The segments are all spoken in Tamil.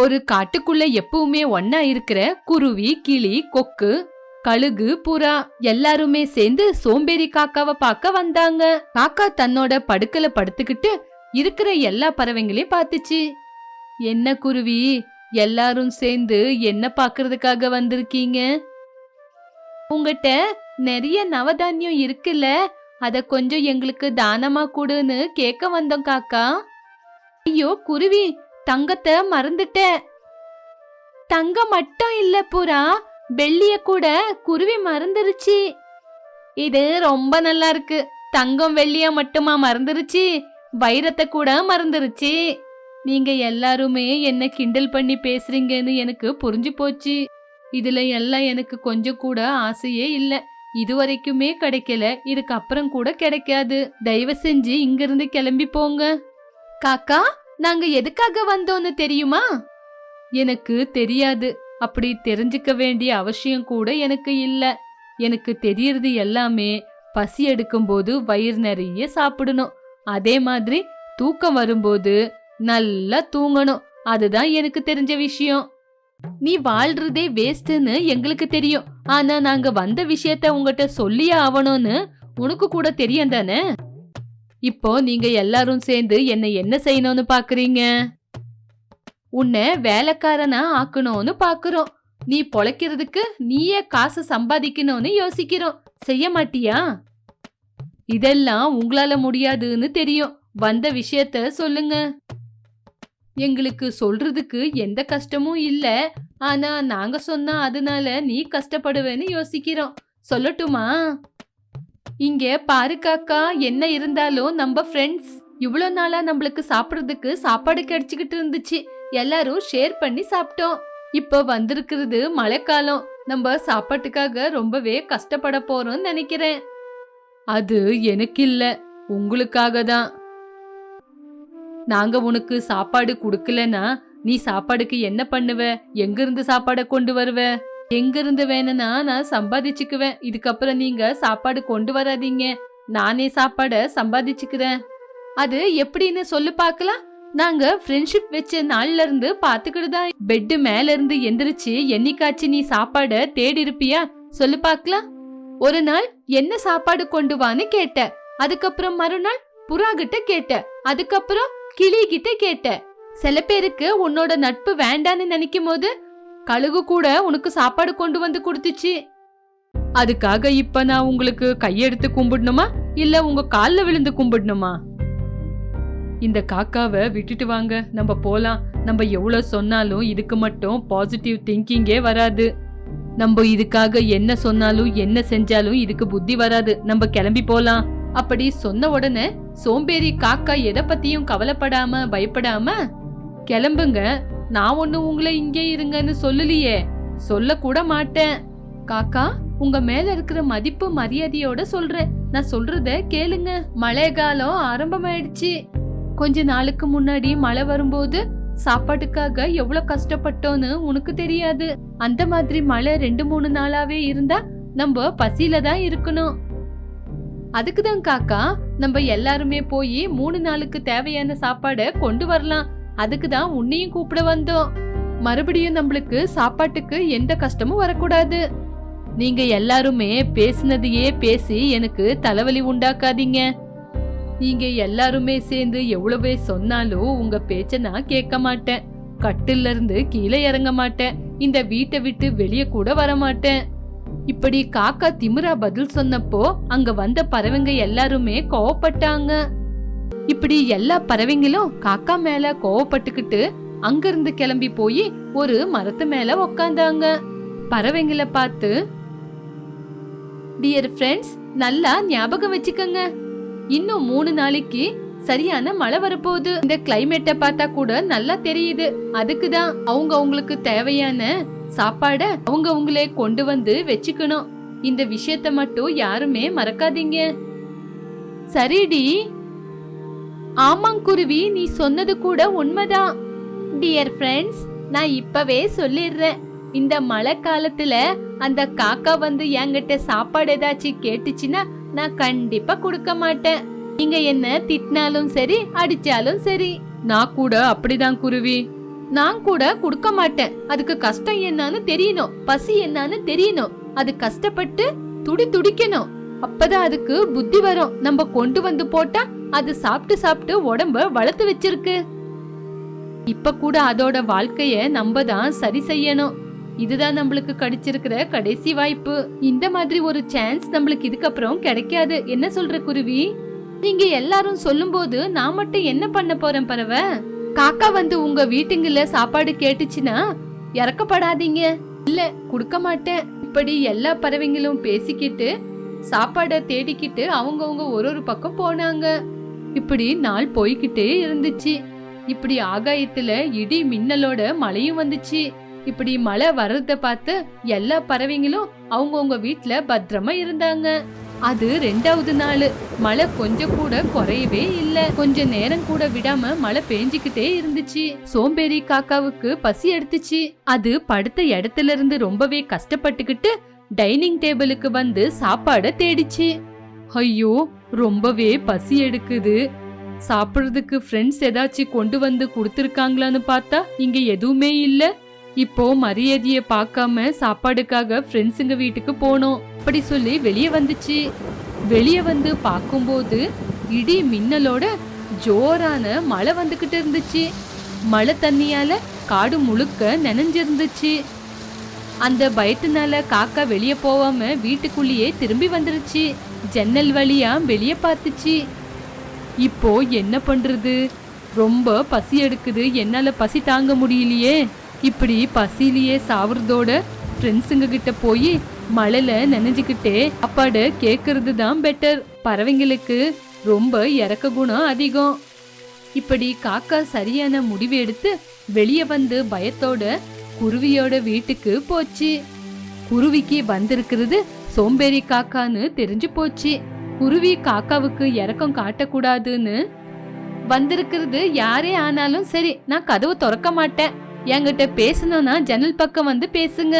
ஒரு காட்டுக்குள்ள எப்பவுமே ஒன்னா இருக்கிற குருவி கிளி கொக்கு கழுகு புறா எல்லாருமே சேர்ந்து சோம்பேறி காக்காவை பார்க்க வந்தாங்க. காக்கா தன்னோட படுக்கல படுத்துக்கிட்டு இருக்கிற எல்லா பறவைங்களையும் பார்த்துச்சு. என்ன குருவி எல்லாரும் சேர்ந்து என்ன பாக்குறதுக்காக வந்திருக்கீங்க? உங்ககிட்ட நிறைய நவதானியம் இருக்குல்ல அத கொஞ்சம் எங்களுக்கு தானமா கொடுன்னு கேட்க வந்தோம் காக்கா. ஐயோ குருவி தங்கத்தை மறந்துட்டேன். தங்கம் மட்டும் இல்ல புறா வெள்ளிய கூட குருவி மறந்துருச்சு. இது ரொம்ப நல்லா இருக்கு. தங்கம் வெள்ளிய மட்டுமா மறந்துருச்சு? வைரத்தை கூட மறந்துருச்சு. நீங்க எல்லாருமே என்ன கிண்டல் பண்ணி பேசுறீங்கன்னு எனக்கு புரிஞ்சு போச்சு. இதுல எல்லாம் எனக்கு கொஞ்சம் கூட ஆசையே இல்ல. இதுவரைக்குமே கிடைக்கல. இதுக்கப்புறம் கூட கிடைக்காது. தயவு செஞ்சு இங்கிருந்து கிளம்பி போங்க. காக்கா நாங்க எதுக்காக வந்தோம்னு தெரியுமா? எனக்கு தெரியாது. அப்படி தெரிஞ்சுக்க வேண்டிய அவசியம் கூட எனக்கு இல்ல. எனக்கு தெரியறது எல்லாமே பசி எடுக்கும்போது வயிறு நிறைய சாப்பிடணும். அதே மாதிரி தூக்கம் வரும்போது நல்லா தூங்கணும். அதுதான் எனக்கு தெரிஞ்ச விஷயம். நீ வாழ்றதே வேஸ்ட்னு எங்களுக்கு தெரியும். ஆனா நாங்க வந்த விஷயத்த உங்ககிட்ட சொல்லியே ஆவணும்னு உனக்கு கூட தெரியும் தானே? இப்போ நீங்க எல்லாரும் சேர்ந்து என்னை என்ன செய்யணும்னு பாக்குறீங்க? உன்னை வேலைக்காரனா ஆக்கணும்னு பாக்குறோம். நீ பொழைக்கிறதுக்கு நீயே காசு சம்பாதிக்கணும்னு யோசிக்கிறோம். செய்ய மாட்டியா? இதெல்லாம் உங்களால முடியாதுன்னு தெரியும். வந்த விஷயத்த சொல்லுங்க. எங்களுக்கு சொல்றதுக்கு எந்த கஷ்டமும் இல்ல. ஆனா நாங்க சொன்னா அதனால நீ கஷ்டப்படுவேன்னு யோசிக்கிறோம். சொல்லட்டுமா? இங்க பாரு காக்கா என்ன இருந்தாலும் நம்ம ஃப்ரெண்ட்ஸ் இவ்வளோ நாளா நம்மளுக்கு சாப்பிடுறதுக்கு சாப்பாடு கிடைச்சிக்கிட்டு இருந்துச்சு. எல்லாரும் ஷேர் பண்ணி சாப்பிட்டோம். இப்போ வந்திருக்கிறது மழைக்காலம். நம்ம சாப்பாட்டுக்காக ரொம்பவே கஷ்டப்பட போறோம்னு நினைக்கிறேன். அது எனக்கு இல்ல உங்களுக்காக தான். நாங்க உனக்கு சாப்பாடு குடுக்கலனா நீ சாப்பாடுக்கு என்ன பண்ணுவ? எங்கிருந்து சாப்பாடை கொண்டு வருவ? எங்கிருந்து வேணும்னா நான் சம்பாதிச்சுக்குவேன். இதுக்கப்புறம் நீங்க சாப்பாடு கொண்டு வராதீங்க. நானே சாப்பாட சம்பாதிச்சுக்கிறேன். அது எப்படின்னு சொல்லு பார்க்கலாம். நாங்க ஃப்ரெண்ட்ஷிப் வச்ச நாள்ல இருந்து பாத்துக்கிட்டு தான் பெட்டு மேல இருந்து எந்திரிச்சு என்னைக்காச்சு நீ சாப்பாட தேடி இருப்பியா? சொல்லு பார்க்கலாம். ஒரு நாள் என்ன சாப்பாடு கொண்டு வான்னு கேட்ட. அதுக்கப்புறம் மறுநாள் புறா கிட்ட கேட்ட. அதுக்கப்புறம் கிளி கிட்ட கேட்ட. சில பேருக்கு உன்னோட நட்பு வேண்டான்னு நினைக்கும் போது கழுகு கூட உனக்கு சாப்பாடு கொண்டு வந்து கொடுத்துச்சு. அதுக்காக இப்ப நான் உங்களுக்கு கையெடுத்து கும்பிடணுமா? இல்ல உங்க கால்ல விழுந்து கும்பிடணுமா? இந்த காக்காவை விட்டுட்டு வாங்க. நம்ம போலாம். நம்ம எவ்வளவு சொன்னாலும் இதுக்கு மட்டும் பாசிட்டிவ் திங்கிங்கே வராது. நம்ம இதுக்காக என்ன சொன்னாலும் என்ன செஞ்சாலும் இதுக்கு புத்தி வராது. நம்ம கிளம்பி போலாம். அப்படி சொன்ன உடனே சோம்பேறி காக்கா எதை பத்தியும் கவலைப்படாம பயப்படாம கிளம்புங்க. நான் ஒண்ணு உங்களை இங்கே இருங்கன்னு சொல்லலையே. சொல்ல கூட மாட்டேன். காக்கா உங்க மேல இருக்கிற மதிப்பு மரியாதையோட சொல்றேன் நான் சொல்றத கேளுங்க. மழை காலம் ஆரம்பமாயிடுச்சு. கொஞ்ச நாளுக்கு முன்னாடி மழை வரும்போது சாப்பாட்டுக்காக எவ்வளவு கஷ்டப்பட்டோன்னு உனக்கு தெரியாது. அந்த மாதிரி மழை ரெண்டு மூணு நாளாவே இருந்தா நம்ம பசியில தான் இருக்கணும். அதுக்குதான் காக்கா நம்ம எல்லாருமே போய் மூணு நாளுக்கு தேவையான சாப்பாடை கொண்டு வரலாம். அதுக்கு தான் உன்னையும் கூப்பிட வந்தோம். மறுபடியும் நம்மளுக்கு சாப்பாட்டுக்கு எந்த கஷ்டமும் வரக்கூடாது. நீங்க எல்லாருமே பேசினதையே பேசி எனக்கு தலைவலி உண்டாக்காதீங்க. நீங்க எல்லாருமே சேர்ந்து எவ்வளவே சொன்னாலும் உங்க பேச்ச நான் கேட்க மாட்டேன். கட்டில இருந்து கீழே இறங்க மாட்டேன். இந்த வீட்டை விட்டு வெளியே கூட வர மாட்டேன். இப்படி காக்கா திமிரா பதில் சொன்னப்போ அங்க வந்த பறவைங்க எல்லாருமே கோவப்பட்டாங்க. இப்படி எல்லா பறவைங்களும் காக்கா மேல கோவப்பட்டுக்கிட்டு அங்கிருந்து கிளம்பி போய் ஒரு மரத்து மேல உக்காந்தாங்க. பறவைங்களை பார்த்து டியர் ஃப்ரெண்ட்ஸ் நல்லா ஞாபகம் வச்சுக்கோங்க. இன்னும் மூணு நாளைக்கு சரியான மழை வரப்போகுது. இந்த கிளைமேட்டை பார்த்தா கூட நல்லா தெரியுது. அதுக்கு தான் அவங்க அவங்களுக்கு தேவையான சாப்பாட அவங்க அவங்களே கொண்டு வந்து வச்சுக்கணும். இந்த விஷயத்த மட்டும் யாருமே மறக்காதீங்க. சரிடி. ஆமாங்குருவி நீ சொன்னது கூட உண்மைதான் டியர் ஃப்ரெண்ட்ஸ் நான் இப்பவே சொல்லிடுறேன் இந்த மழை காலத்துல அந்த காக்கா வந்து என்கிட்ட சாப்பாடு ஏதாச்சும் கேட்டுச்சுன்னா நான் கண்டிப்பா கொடுக்க மாட்டேன். நீங்க என்ன திட்டினாலும் சரி அடிச்சாலும் சரி. நான் கூட அப்படிதான் குருவி. நான் கூட கொடுக்க மாட்டேன். அதுக்கு கஷ்டம் என்னன்னு தெரியணும். பசி என்னன்னு தெரியணும். அது கஷ்டப்பட்டு துடி துடிக்கணும். அப்பதான் அதுக்கு புத்தி வரும். நம்ம கொண்டு வந்து போட்டா அது சாப்பிட்டு சாப்பிட்டு உடம்ப வளர்த்து வச்சிருக்கு. இப்ப கூட அதோட வாழ்க்கைய நம்ம தான் சரி செய்யணும். இதுதான் நம்மளுக்கு கிடைச்சிருக்கிற கடைசி வாய்ப்பு. இந்த மாதிரி ஒரு சான்ஸ் நம்மளுக்கு இதுக்கப்புறம் கிடைக்காது. என்ன சொல்ற குருவி? நீங்க எல்லாரும் சொல்லும்போது நான் மட்டும் என்ன பண்ண போறேன் பறவை காக்கா வந்து உங்க வீட்டுங்கல சாப்பாடு கேட்டுச்சுன்னா இறக்கப்படாதீங்க. இல்ல கொடுக்க மாட்டேன். இப்படி எல்லா பறவைங்களும் பேசிக்கிட்டு சாப்பாடை தேடிக்கிட்டு அவங்கவுங்க ஒரு ஒரு பக்கம் போனாங்க. இப்படி நாள் போய்கிட்டே இருந்துச்சு. இப்படி ஆகாயத்துல இடி மின்னலோட மழையும் வந்துச்சு. இப்படி மழை வர்றத பார்த்து எல்லா பறவைங்களும் அவங்கவுங்க வீட்டுல பத்திரமா இருந்தாங்க. அது ரெண்டாவது நாள். மழை கொஞ்சம் கூட குறையவே இல்ல. கொஞ்ச நேரம் கூட விடாம மழை பேஞ்சுக்கிட்டே இருந்துச்சு. சோம்பேறி காக்காவுக்கு பசி எடுத்துச்சு. அது படுத்த இடத்துல இருந்து ரொம்பவே கஷ்டப்பட்டுக்கிட்டு டைனிங் டேபிளுக்கு வந்து சாப்பாடை தேடிச்சு. ஐயோ ரொம்பவே பசி எடுக்குது. சாப்பிடுறதுக்கு ஃப்ரெண்ட்ஸ் ஏதாச்சும் கொண்டு வந்து கொடுத்துருக்காங்களான்னு பார்த்தா இங்க எதுவுமே இல்ல. இப்போ மரியாதையை பார்க்காம சாப்பாடுக்காக ஃப்ரெண்ட்ஸுங்க வீட்டுக்கு போனோம். அப்படி சொல்லி வெளியே வந்துச்சு. வெளியே வந்து பார்க்கும்போது இடி மின்னலோட ஜோரான மழை வந்துகிட்டு இருந்துச்சு. மழை தண்ணியால காடு முழுக்க நனைஞ்சிருந்துச்சு. அந்த பயத்தினால காக்கா வெளியே போகாம வீட்டுக்குள்ளேயே திரும்பி வந்துருச்சு. ஜன்னல் வழியா வெளியே பார்த்துச்சு. இப்போ என்ன பண்றது? ரொம்ப பசி எடுக்குது. என்னால பசி தாங்க முடியலையே. இப்படி பசியிலேயே சாவுறதோட ஃப்ரெண்ட்ஸுங்க கிட்ட போய் மழையில நினைஞ்சுக்கிட்டே அப்பாட கேட்கறது தான் பெட்டர் பறவைங்களுக்கு ரொம்ப இறக்க குணம் அதிகம். இப்படி காக்கா சரியான முடிவு எடுத்து வெளியே வந்து பயத்தோட குருவியோட வீட்டுக்கு போச்சு. குருவிக்கு வந்திருக்கிறது சோம்பேறி காக்கான்னு தெரிஞ்சு போச்சு. குருவி காக்காவுக்கு இறக்கம் காட்டக்கூடாதுன்னு. வந்திருக்கிறது யாரே ஆனாலும் சரி நான் கதவு திறக்க மாட்டேன். என்கிட்ட பேசணும்னா ஜன்னல் பக்கம் வந்து பேசுங்க.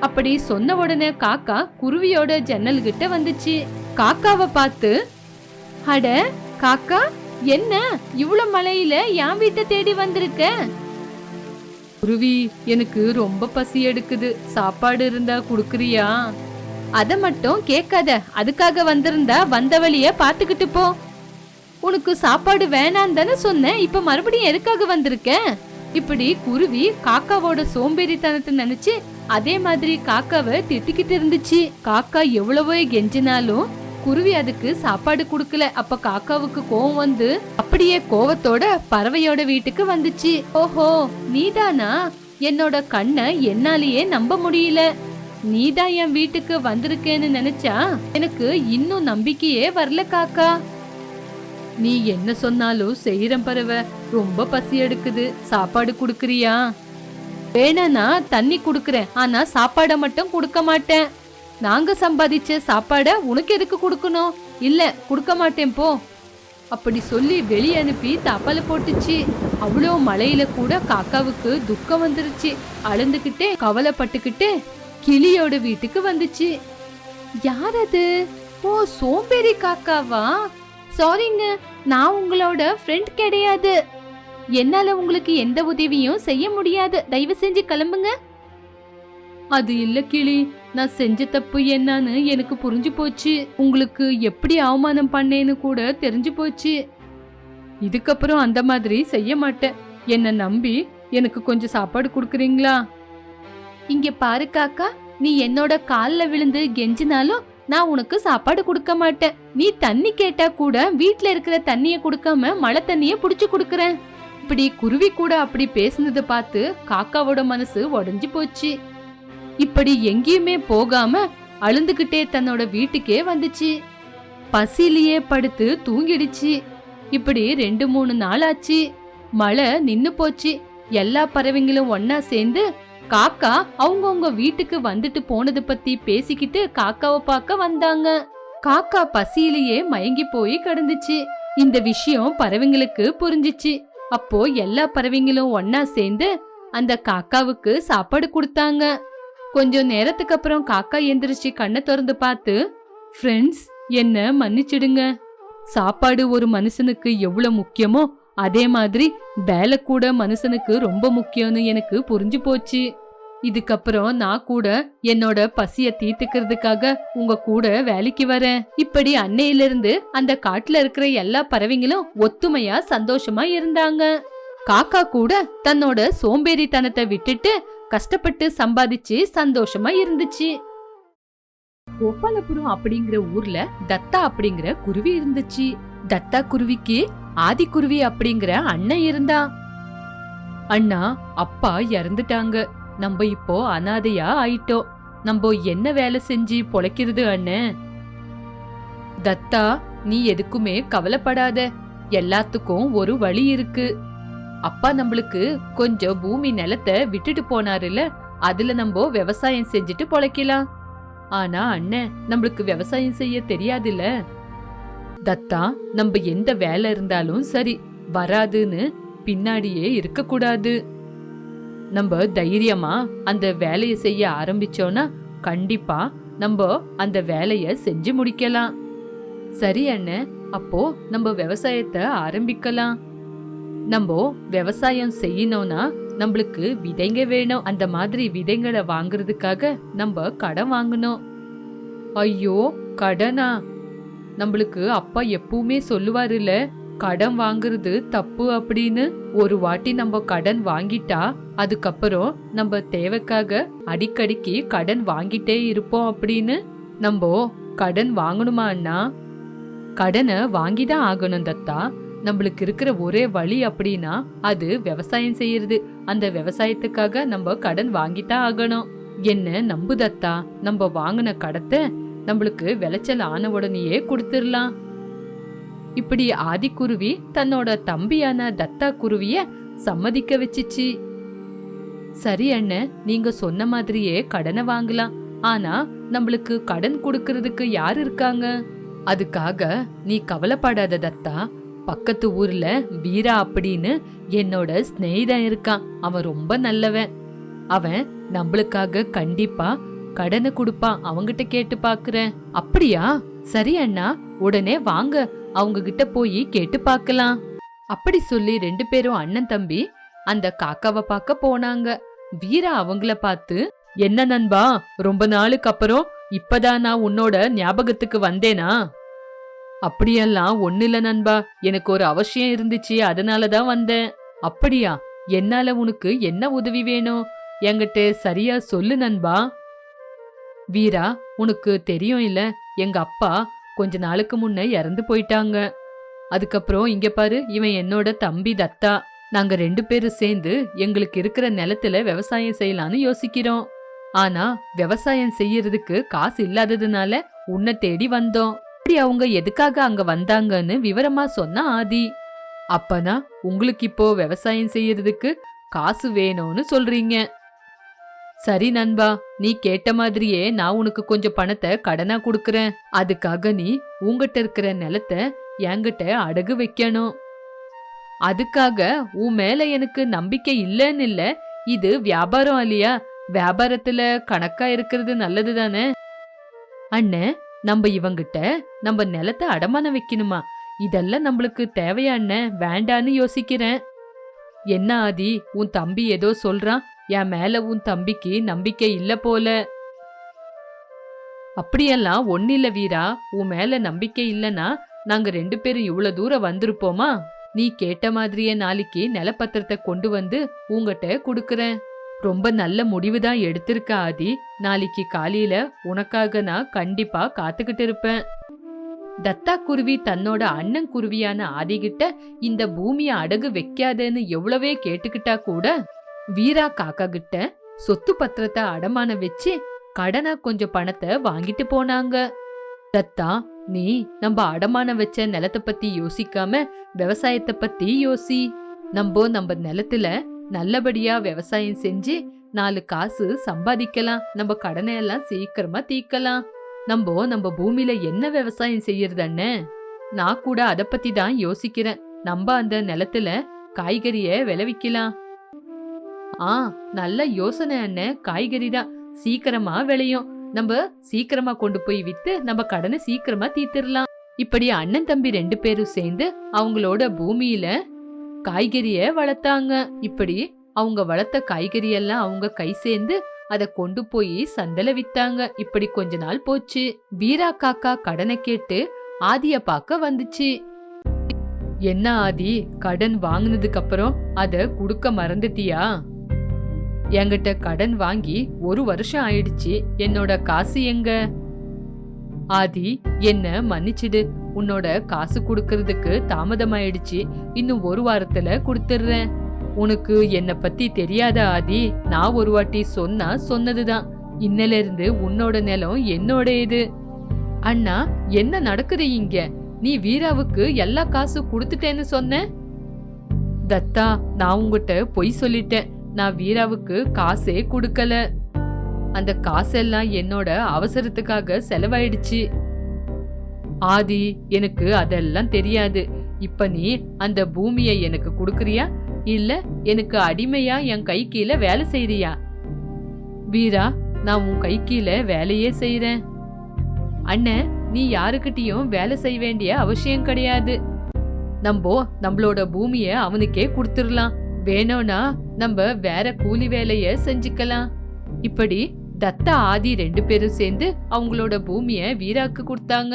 அப்படி சொன்ன உடனே காக்கா குருவியோட ஜன்னல் கிட்ட வந்துச்சு. காக்காவை பார்த்து அட காக்கா என்ன? இவ்வளவு மழையில என் வீட்டை தேடி வந்திருக்க? குருவி எனக்கு ரொம்ப பசி எடுக்குது. சாப்பாடு இருந்தா குடுக்குறியா? அதை மட்டும் கேட்காத. அதுக்காக வந்திருந்தா வந்த வழிய பாத்துக்கிட்டு போ. உனக்கு சாப்பாடு வேணாம் தானே சொன்னேன். இப்ப மறுபடியும் எதுக்காக வந்திருக்க? இப்படி குருவி காக்காவோட சோம்பேறித்தனத்தை நினைச்சு அதே மாதிரி காக்காவை திட்டிக்கிட்டு இருந்துச்சு. காக்கா எவ்வளவோ கெஞ்சினாலும் குருவி அதுக்கு சாப்பாடு கொடுக்கல. அப்ப காக்காவுக்கு கோவம் வந்து அப்படியே கோவத்தோட பறவையோட வீட்டுக்கு வந்துச்சு. ஓஹோ நீதானா? என்னோட கண்ணை என்னாலேயே நம்ப முடியல. நீதான் என் வீட்டுக்கு வந்திருக்கேன்னு நினைச்சா எனக்கு இன்னும் நம்பிக்கையே வரல காக்கா. நீ என்ன சொன்னாலும் செய்யறேன் பறவை ரொம்ப பசி எடுக்குது. சாப்பாடு குடுக்கறியா? வேணானா தண்ணி குடுக்கறேன். ஆனா சாப்பாட மட்டும் கொடுக்க மாட்டேன். நாங்க சம்பாதிச்ச சாப்பாட உனக்கு எதுக்கு கொடுக்கணும்? இல்ல கொடுக்க மாட்டேன் போ. அப்படி சொல்லி வெளியே அனுப்பி தப்பால போட்டுச்சு. அவ்வளோ மழையில கூட காக்காவுக்கு துக்கம் வந்துருச்சு. அழுந்துகிட்டே கவலைப்பட்டுக்கிட்டே கிளியோட வீட்டுக்கு வந்துச்சு. யார் அது? ஓ சோம்பேறி காக்காவா? சாரிங்க நான் உங்களோட ஃப்ரெண்ட் கிடையாது. என்னால உங்களுக்கு எந்த உதவியும் செய்ய முடியாது. தயவு செஞ்சு கிளம்புங்க. அது இல்ல கிளி நான் செஞ்ச தப்பு என்னன்னு எனக்கு புரிஞ்சு போச்சு. உங்களுக்கு எப்படி அவமானம் பண்ணேன்னு கூட தெரிஞ்சு போச்சு. இதுக்கப்புறம் அந்த மாதிரி செய்ய மாட்டேன். என்ன நம்பி எனக்கு கொஞ்சம் சாப்பாடு கொடுக்குறீங்களா? இங்க பாரு காக்கா நீ என்னோட கால்ல விழுந்து கெஞ்சினாலும் நான் உனக்கு சாப்பாடு கொடுக்க மாட்டேன். நீ தண்ணி கேட்டா கூட வீட்ல இருக்கிற தண்ணிய கொடுக்காம மழை தண்ணிய புடிச்சு கொடுக்கறேன். இப்படி குருவி கூட அப்படி பேசுனதை பார்த்து காக்காவோட மனசு உடஞ்சு போச்சு. இப்படி எங்கேயுமே போகாம அழுந்துகிட்டே தன்னோட வீட்டுக்கே வந்துச்சு. பசியிலேயே படுத்து தூங்கிடுச்சு. இப்படி ரெண்டு மூணு நாள் ஆச்சு. மழை நின்னு போச்சு. எல்லா பறவைங்களும் ஒன்னா சேர்ந்து காக்கா அவங்கவங்க வீட்டுக்கு வந்துட்டு போனது பத்தி பேசிக்கிட்டு காக்காவை பார்க்க வந்தாங்க. காக்கா பசியிலேயே மயங்கி போய் கிடந்துச்சு. இந்த விஷயம் பறவைங்களுக்கு புரிஞ்சிச்சு. அப்போ எல்லா பறவைங்களும் ஒன்னா சேர்ந்து அந்த காக்காவுக்கு சாப்பாடு கொடுத்தாங்க. கொஞ்சம் நேரத்துக்கு அப்புறம் காக்கா எந்திரிச்சு கண்ணை திறந்து பார்த்து ஃப்ரெண்ட்ஸ் என்ன மன்னிச்சிடுங்க. சாப்பாடு ஒரு மனுஷனுக்கு எவ்வளவு முக்கியமோ அதே மாதிரி வேலை கூட மனுஷனுக்கு ரொம்ப முக்கியம்னு எனக்கு புரிஞ்சு போச்சு. இதுக்கப்புறம் நான் கூட என்னோட பசிய தீர்த்துக்கிறதுக்காக உங்க கூட வேலைக்கு வரேன். இப்படி அன்னையிலிருந்து அந்த காட்டுல இருக்கிற எல்லா பறவைங்களும் ஒத்துமையா சந்தோஷமா இருந்தாங்க. காக்கா கூட தன்னோட சோம்பேறித்தனத்தை விட்டுட்டு கஷ்டப்பட்டு சம்பாதிச்சு சந்தோஷமா இருந்துச்சு. கோபாலபுரம் அப்படிங்கிற ஊர்ல தத்தா அப்படிங்கிற குருவி இருந்துச்சு. தத்தா குருவிக்கு ஆதிக்குருவி அப்படிங்கிற அண்ணன் இருந்தா அண்ணா அப்பா இறந்துட்டாங்க. நம்ம இப்போ அனாதையா ஆயிட்டோம். நம்ம என்ன வேலை செஞ்சு பொழைக்கிறது அண்ணன் தத்தா நீ எதுக்குமே கவலைப்படாத. எல்லாத்துக்கும் ஒரு வழி இருக்கு. அப்பா நம்மளுக்கு கொஞ்சம் பூமி நிலத்தை விட்டுட்டு போனாருல அதுல நம்ம விவசாயம் செஞ்சுட்டு பொழைக்கலாம். ஆனா அண்ணன் நம்மளுக்கு விவசாயம் செய்ய தெரியாதுல்ல? தத்தா நம்ம எந்த வேலை இருந்தாலும் சரி வராதுன்னு பின்னாடியே இருக்கக்கூடாது. நம்ம தைரியமா அந்த வேலையை செய்ய ஆரம்பிச்சோன்னா கண்டிப்பா நம்ம அந்த வேலையை செஞ்சு முடிக்கலாம். சரி அண்ணன் அப்போ நம்ம விவசாயத்தை ஆரம்பிக்கலாம். நம்ம விவசாயம் செய்யணும்னா நம்மளுக்கு விதைங்க வேணும். அந்த மாதிரி விதைங்களை வாங்குறதுக்காக நம்ம கடன் வாங்கணும். ஐயோ கடனா? நம்மளுக்கு அப்பா எப்பவுமே சொல்லுவாருல்ல கடன் வாங்குறது தப்பு அப்படின்னு ஒரு வாட்டி நம்ம கடன் வாங்கிட்டா அதுக்கப்புறம் நம்ம தேவைக்காக அடிக்கடிக்கு கடன் வாங்கிட்டே இருப்போம் அப்படின்னு நம்ம கடன் வாங்கணுமா அண்ணா? கடனை வாங்கிதான் ஆகணும் தத்தா. நம்மளுக்கு இருக்கிற ஒரே வழி அப்படின்னா அது விவசாயம் செய்யறது. அந்த விவசாயத்துக்காக நம்ம கடன் வாங்கித்தான் ஆகணும். என்ன நம்புதத்தா நம்ம வாங்கின கடத்தை நம்மளுக்கு விளைச்சல் ஆன உடனேயே கொடுத்துடலாம். இப்படி ஆதிக்குருவி தன்னோட தம்பியான தத்தா குருவிய சம்மதிக்க வச்சிச்சு. சரி அண்ணன் நீங்க சொன்ன மாதிரியே கடனை வாங்கலாம். ஆனா நம்மளுக்கு கடன் கொடுக்கறதுக்கு யார் இருக்காங்க? அதுக்காக நீ கவலைப்படாத தத்தா. பக்கத்து ஊர்ல வீரா அப்படின்னு என்னோட சிநேகிதன் இருக்கான். அவன் ரொம்ப நல்லவன். அவன் நம்மளுக்காக கண்டிப்பா கடனை கொடுப்பான். அவங்கிட்ட கேட்டு பாக்குறேன். அப்படியா? சரி அண்ணா உடனே வாங்க. அவங்க கிட்ட போய் கேட்டு பார்க்கலாம் அப்படி சொல்லி ரெண்டு பேரும் அண்ணன் தம்பி அந்த காக்காவை பார்க்க போனாங்க. வீரா அவங்கள பார்த்து என்ன நண்பா ரொம்ப நாளுக்கு அப்புறம் இப்பதான் நான் உன்னோட ஞாபகத்துக்கு வந்தேனா? அப்படியெல்லாம் ஒண்ணு இல்ல நண்பா எனக்கு ஒரு அவசியம் இருந்துச்சு அதனால தான் வந்தேன். அப்படியா என்னால உனக்கு என்ன உதவி வேணும்? என்கிட்ட சரியா சொல்லு நண்பா. வீரா உனக்கு தெரியும் இல்ல எங்க அப்பா கொஞ்ச நாளுக்கு முன்ன இறந்து போயிட்டாங்க. அதுக்கப்புறம் இங்க பாரு இவன் என்னோட தம்பி தத்தா. நாங்க ரெண்டு பேரும் சேர்ந்து எங்களுக்கு இருக்கிற நிலத்துல விவசாயம் செய்யலாம்னு யோசிக்கிறோம். ஆனா விவசாயம் செய்யறதுக்கு காசு இல்லாததுனால உன்னை தேடி வந்தோம். அப்படி அவங்க எதுக்காக அங்க வந்தாங்கன்னு விவரமா சொன்ன ஆதி. அப்பனா உங்களுக்கு இப்போ விவசாயம் செய்யறதுக்கு காசு வேணும்னு சொல்றீங்க. சரி நண்பா நீ கேட்ட மாதிரியே நான் உனக்கு கொஞ்சம் பணத்தை கடனா கொடுக்கறேன். அதுக்காக நீ உங்ககிட்ட இருக்கிற நிலத்தை என்கிட்ட அடகு வைக்கணும். அதுக்காக உன் மேல எனக்கு நம்பிக்கை இல்லைன்னு இல்ல இது வியாபாரம் இல்லையா வியாபாரத்துல கணக்கா இருக்கிறது நல்லது தானே? அண்ணே நம்ம இவங்கிட்ட நம்ம நிலத்தை அடமானம் வைக்கணுமா? இதெல்லாம் நம்மளுக்கு தேவையா அண்ணன் வேண்டான்னு யோசிக்கிறேன். என்ன ஆதி உன் தம்பி ஏதோ சொல்றான். என் மேல உன் தம்பிக்கு நம்பிக்கை இல்ல போல. அப்படியெல்லாம் ஒன்னில்ல வீரா. உன் மேல நம்பிக்கை இல்லனா நாங்க ரெண்டு பேரும் இவ்வளவு தூரம் வந்திருப்போமா? நீ கேட்ட மாதிரியே நாளைக்கு நிலப்பத்திரத்தை கொண்டு வந்து உங்ககிட்ட கொடுக்கறேன். ரொம்ப நல்ல முடிவு தான் எடுத்திருக்க ஆதி. நாளைக்கு காலையில உனக்காக நான் கண்டிப்பா காத்துக்கிட்டு இருப்பேன். தத்தா குருவி தன்னோட அண்ணன் குருவியான ஆதிகிட்ட இந்த பூமியை அடகு வைக்காதேன்னு எவ்வளவே கேட்டுக்கிட்டா கூட வீரா காக்கா கிட்ட சொத்து பத்திரத்தை அடமான வச்சு கடனா கொஞ்சம் பணத்தை வாங்கிட்டு போனாங்க. தத்தா நீ நம்ம அடமான வச்ச நிலத்தை பத்தி யோசிக்காம விவசாயத்தை பத்தி யோசி. நம்ம நம்ம நிலத்துல நல்லபடியா விவசாயம் செஞ்சு நாலு காசு சம்பாதிக்கலாம். நம்ம கடனை எல்லாம் சீக்கிரமா தீக்கலாம். நம்ம நம்ம பூமியில என்ன விவசாயம் செய்யறது நான் கூட அத பத்தி தான் யோசிக்கிறேன். நம்ம அந்த நிலத்துல காய்கறிய விளைவிக்கலாம். ஆ நல்ல யோசனை அண்ணே. காய்கறி தான். சீக்கிரமா விளையும். நம்ம சீக்கிரமா கொண்டு போய் வித்து நம்ம கடனை சீக்கிரமா தீர்த்திடலாம். இப்படி அண்ணன் தம்பி ரெண்டு பேரும் சேர்ந்து அவங்களோட பூமியில காய்கறிய வளர்த்தாங்க. இப்படி அவங்க வளர்த்த காய்கறி எல்லாம் அவங்க கை சேர்ந்து அதை கொண்டு போய் சந்தல வித்தாங்க. இப்படி கொஞ்ச நாள் போச்சு. வீரா காக்கா கடனை கேட்டு ஆதிய பார்க்க வந்துச்சு. என்ன ஆதி? கடன் வாங்கினதுக்கு அப்புறம் அத குடுக்க மறந்துட்டியா? என்கிட்ட கடன் வாங்கி ஒரு வருஷம் ஆயிடுச்சு. என்னோட காசு எங்க? ஆதி என்ன மன்னிச்சிடு. உன்னோட காசு கொடுக்கறதுக்கு தாமதமாயிடுச்சு. இன்னும் ஒரு வாரத்துல கொடுத்துட்றேன் உனக்கு என்னை பத்தி தெரியாத ஆதி நான் ஒரு வாட்டி சொன்னா சொன்னதுதான். இன்னல இருந்து உன்னோட நிலம் என்னோட இது. அண்ணா என்ன நடக்குது இங்க? நீ வீராவுக்கு எல்லா காசு கொடுத்துட்டேன்னு சொன்ன? தத்தா நான் உங்ககிட்ட பொய் சொல்லிட்டேன். நான் வீராவுக்கு காசே கொடுக்கல. அந்த காசெல்லாம் என்னோட அவசரத்துக்காக செலவாயிடுச்சு. ஆதி எனக்கு அதெல்லாம் தெரியாது. இப்ப நீ அந்த பூமியை எனக்கு கொடுக்கறியா? இல்ல எனக்கு அடிமையா என் கை கீழே வேலை செய்யறியா வீரா நான் உன் கை கீழே வேலையே செய்யறேன் அண்ணன் நீ யாருக்கிட்டயும் வேலை செய்ய வேண்டிய அவசியம் கிடையாது. நம்போ நம்மளோட பூமியை அவனுக்கே கொடுத்துடலாம். வேணும்னா நம்ம வேற கூலி வேலைய செஞ்சுக்கலாம். இப்படி தத்தா ஆதி ரெண்டு பேரும் சேர்ந்து அவங்களோட பூமிய வீராக்கு கொடுத்தாங்க.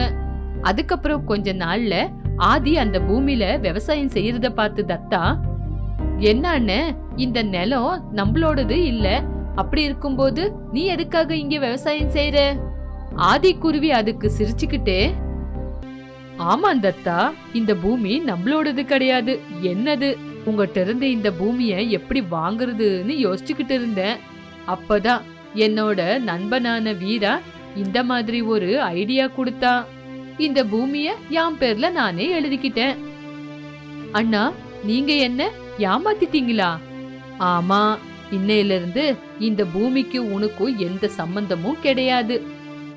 அதுக்கப்புறம் கொஞ்ச நாள்ல ஆதி அந்த பூமியில விவசாயம் செய்யறத பார்த்து தத்தா என்னன்னு இந்த நிலம் நம்மளோடது இல்ல. அப்படி இருக்கும்போது நீ எதுக்காக இங்க விவசாயம் செய்யற ஆதி குருவி அதுக்கு சிரிச்சுக்கிட்டே ஆமா தத்தா இந்த பூமி நம்மளோடது கிடையாது. என்னது? உங்ககிட்ட இருந்து இந்த பூமியை எப்படி வாங்குறதுன்னு யோசிச்சுக்கிட்டு இருந்தேன். அப்பதான் என்னோட நண்பனான வீரா இந்த மாதிரி ஒரு ஐடியா கொடுத்தா. இந்த பூமிய யாம் பேர்ல நானே எழுதிக்கிட்டேன். அண்ணா நீங்க என்ன? ஏமாத்திட்டீங்களா? ஆமா இன்னையில இருந்து இந்த பூமிக்கு உனக்கும் எந்த சம்பந்தமும் கிடையாது.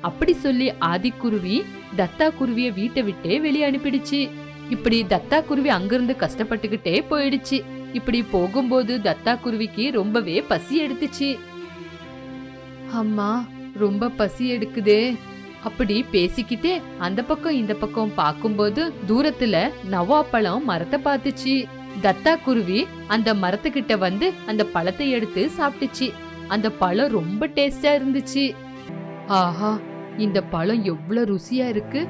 அப்படி சொல்லி ஆதிக்குருவி தத்தா குருவிய வீட்டை விட்டே வெளியே அனுப்பிடுச்சு. இப்படி தத்தா குருவி அங்கிருந்து கஷ்டப்பட்டுக்கிட்டே போயிடுச்சு. இப்படி போகும்போது தத்தா குருவிக்கு ரொம்பவே பசி எடுத்துச்சு. அம்மா ரொம்ப பசி எடுக்குதே. அப்படி பேசிக்கிட்டே அந்த பக்கம் இந்த பக்கம் பார்க்கும்போது தூரத்துல நவாப்பழம் மரத்தை பார்த்துச்சு. தத்தா குருவி அந்த மரத்துக்கிட்ட வந்து அந்த பழத்தை எடுத்து சாப்பிட்டுச்சு. அந்த பழம் ரொம்ப டேஸ்டா இருந்துச்சு. ஆஹா இந்த பழம் எவ்வளவு ருசியா இருக்கு.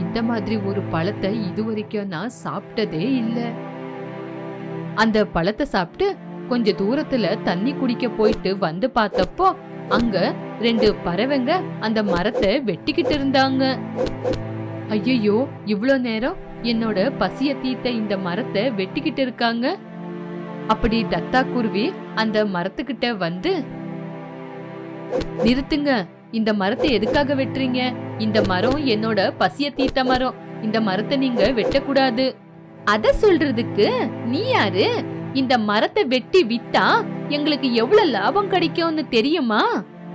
இந்த மாதிரி ஒரு பழத்தை இதுவரைக்கும் நான் சாப்பிட்டதே இல்லை. அந்த பழத்தை சாப்பிட்டு கொஞ்ச தூரத்துல தண்ணி குடிக்க போயிட்டு வந்து பார்த்தப்போ அங்க ரெண்டு பறவைங்க அந்த மரத்தை வெட்டிக்கிட்டு இருந்தாங்க. ஐயோ இவ்வளோ நேரம் என்னோட பசிய தீத்த இந்த மரத்தை வெட்டிக்கிட்டு இருக்காங்க. அப்படி தத்தா குருவி அந்த மரத்துக்கிட்ட வந்து நிறுத்துங்க இந்த மரத்தை எதுக்காக வெட்டுறீங்க? இந்த மரம் என்னோட பசிய தீர்த்த மரம். இந்த மரத்தை நீங்க வெட்டக்கூடாது. அத சொல்றதுக்கு நீ யாரு? இந்த மரத்தை வெட்டி வித்தா எங்களுக்கு எவ்வளவு லாபம் கிடைக்கும்னு தெரியுமா?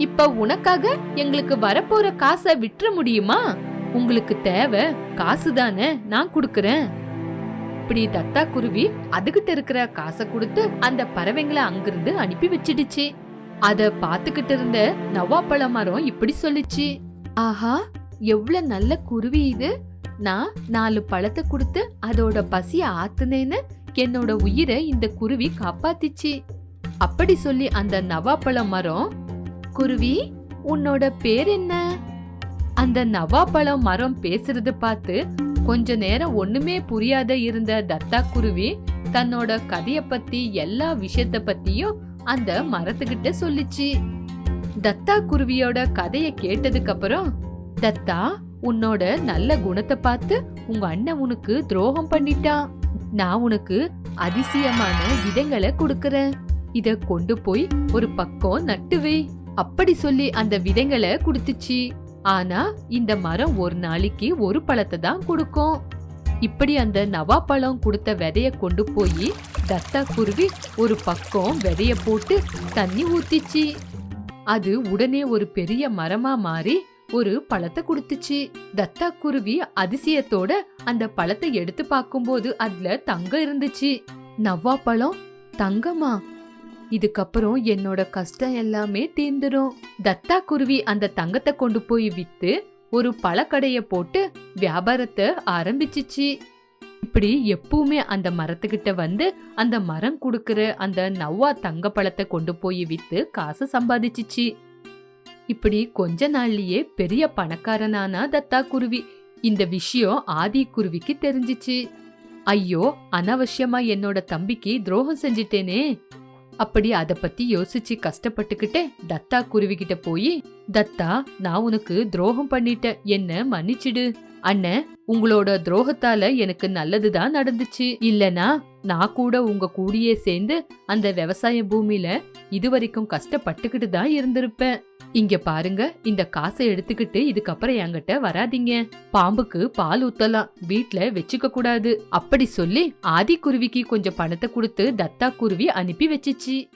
இப்ப உனக்காக எங்களுக்கு வரப்போற காசை விட்டுற முடியுமா? உங்களுக்கு தேவை காசு தானே நான் குடுக்கறேன். இப்படி தத்தா குருவி அதுகிட்ட இருக்கிற காசை கொடுத்து அந்த பறவைங்களை அங்கிருந்து அனுப்பி வச்சிடுச்சு. அத பாத்துக்கிட்டு இருந்த நவாப்பழ மரம் இப்படி சொல்லுச்சு. ஆஹா எவ்வளவு நல்ல குருவி இது. நான் நாலு பழத்தை கொடுத்து அதோட பசிய ஆத்துனேன்னு என்னோட உயிரை இந்த குருவி காப்பாத்திச்சு. அப்படி சொல்லி அந்த நவாப்பழ மரம். குருவி உன்னோட பேர் என்ன? அந்த நவாப்பழம் மரம் பேசுறது பார்த்து கொஞ்ச நேரம் ஒண்ணுமே புரியாத இருந்த தத்தா குருவி தன்னோட கதைய பத்தி எல்லா விஷயத்த பத்தியும் அந்த மரத்துக்கிட்ட சொல்லிச்சு. தத்தா குருவியோட கதைய கேட்டதுக்கு அப்புறம் தத்தா உன்னோட நல்ல குணத்தை பார்த்து உங்க அண்ணன் உனக்கு துரோகம் பண்ணிட்டான் நான் உனக்கு அதிசயமான விதைங்களை கொடுக்கறேன். இத கொண்டு போய் ஒரு பக்கம் நட்டுவை அப்படி சொல்லி அந்த விதைங்களை கொடுத்துச்சு. ஆனா இந்த மரம் ஒரு நாளைக்கு ஒரு பழத்தை தான் கொடுக்கும். இப்படி அந்த நவா பழம் கொடுத்த விதைய கொண்டு போய் தத்தா குருவி ஒரு பக்கம் விதைய போட்டு தண்ணி ஊத்திச்சு. அது உடனே ஒரு பெரிய மரமா மாறி ஒரு பழத்தை கொடுத்துச்சு. தத்தா குருவி அதிசயத்தோட அந்த பழத்தை எடுத்து பார்க்கும்போது அதுல தங்கம் இருந்துச்சு. நவ்வா பழம் தங்கமா? இதுக்கப்புறம் என்னோட கஷ்டம் எல்லாமே தீர்ந்துரும். தத்தா குருவி அந்த தங்கத்தை கொண்டு போய் வித்து ஒரு பழக்கடைய போட்டு வியாபாரத்தை ஆரம்பிச்சிச்சு. இப்படி எப்பவுமே அந்த மரத்துக்கிட்ட வந்து அந்த மரம் குடுக்கற அந்த நவ்வா தங்க பழத்தை கொண்டு போய் வித்து காசு சம்பாதிச்சிச்சு. இப்படி கொஞ்ச நாள்லயே பெரிய பணக்காரனானா தத்தா குருவி. இந்த விஷயம் ஆதி குருவிக்கு தெரிஞ்சிச்சு. ஐயோ அனாவசியமா என்னோட தம்பிக்கு துரோகம் செஞ்சிட்டேனே. அப்படி அத பத்தி யோசிச்சு கஷ்டப்பட்டுக்கிட்டே தத்தா குருவி கிட்ட போய் தத்தா நான் உனக்கு துரோகம் பண்ணிட்டேன். என்ன மன்னிச்சிடு. அண்ணன் உங்களோட துரோகத்தால எனக்கு நல்லதுதான் நடந்துச்சு. இல்லனா நான் கூட உங்க கூடியே சேர்ந்து அந்த விவசாய பூமியில இதுவரைக்கும் கஷ்டப்பட்டுக்கிட்டு தான் இருந்திருப்பேன். இங்க பாருங்க இந்த காசை எடுத்துக்கிட்டு இதுக்கப்புறம் என்கிட்ட வராதீங்க. பாம்புக்கு பால் ஊத்தலாம் வீட்ல வச்சுக்க கூடாது. அப்படி சொல்லி ஆதி குருவிக்கு கொஞ்சம் பணத்தை கொடுத்து தத்தா குருவி அனுப்பி வச்சிச்சு.